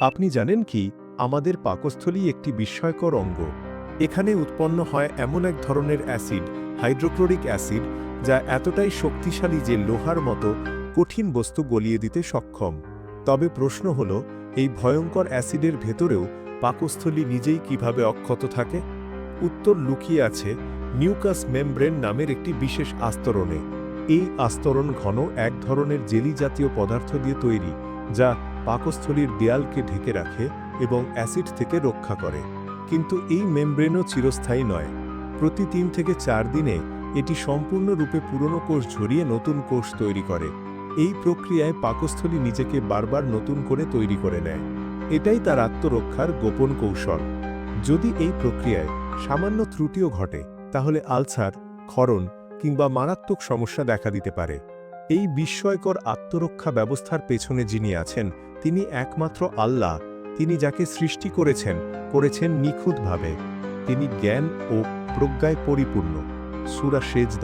আপনি জানেন কি, আমাদের পাকস্থলী একটি বিস্ময়কর অঙ্গ। এখানে উৎপন্ন হয় এমন এক ধরনের অ্যাসিড, হাইড্রোক্লোরিক অ্যাসিড, যা এতটাই শক্তিশালী যে লোহার মতো কঠিন বস্তু গলিয়ে দিতে সক্ষম। তবে প্রশ্ন হল, এই ভয়ঙ্কর অ্যাসিডের ভেতরেও পাকস্থলী নিজেই কীভাবে অক্ষত থাকে? উত্তর লুকিয়ে আছে নিউকাস মেমব্রেন নামের একটি বিশেষ আস্তরণে। এই আস্তরণ ঘন এক ধরনের জেলি জাতীয় পদার্থ দিয়ে তৈরি, যা পাকস্থলীর দেয়ালকে ঢেকে রাখে এবং অ্যাসিড থেকে রক্ষা করে। কিন্তু এই মেমব্রেনও চিরস্থায়ী নয়। প্রতি তিন থেকে চার দিনে এটি সম্পূর্ণরূপে পুরনো কোষ ঝরিয়ে নতুন কোষ তৈরি করে। এই প্রক্রিয়ায় পাকস্থলী নিজেকে বারবার নতুন করে তৈরি করে নেয়। এটাই তার আত্মরক্ষার গোপন কৌশল। যদি এই প্রক্রিয়ায় সামান্য ত্রুটিও ঘটে, তাহলে আলসার, ক্ষরণ কিংবা মারাত্মক সমস্যা দেখা দিতে পারে। এই বিস্ময়কর আত্মরক্ষা ব্যবস্থার পেছনে যিনি আছেন, তিনি একমাত্র আল্লাহ। তিনি যাকে সৃষ্টি করেছেন করেছেন নিখুঁতভাবে। তিনি জ্ঞান ও প্রজ্ঞায় পরিপূর্ণ। সুরা সেজদা।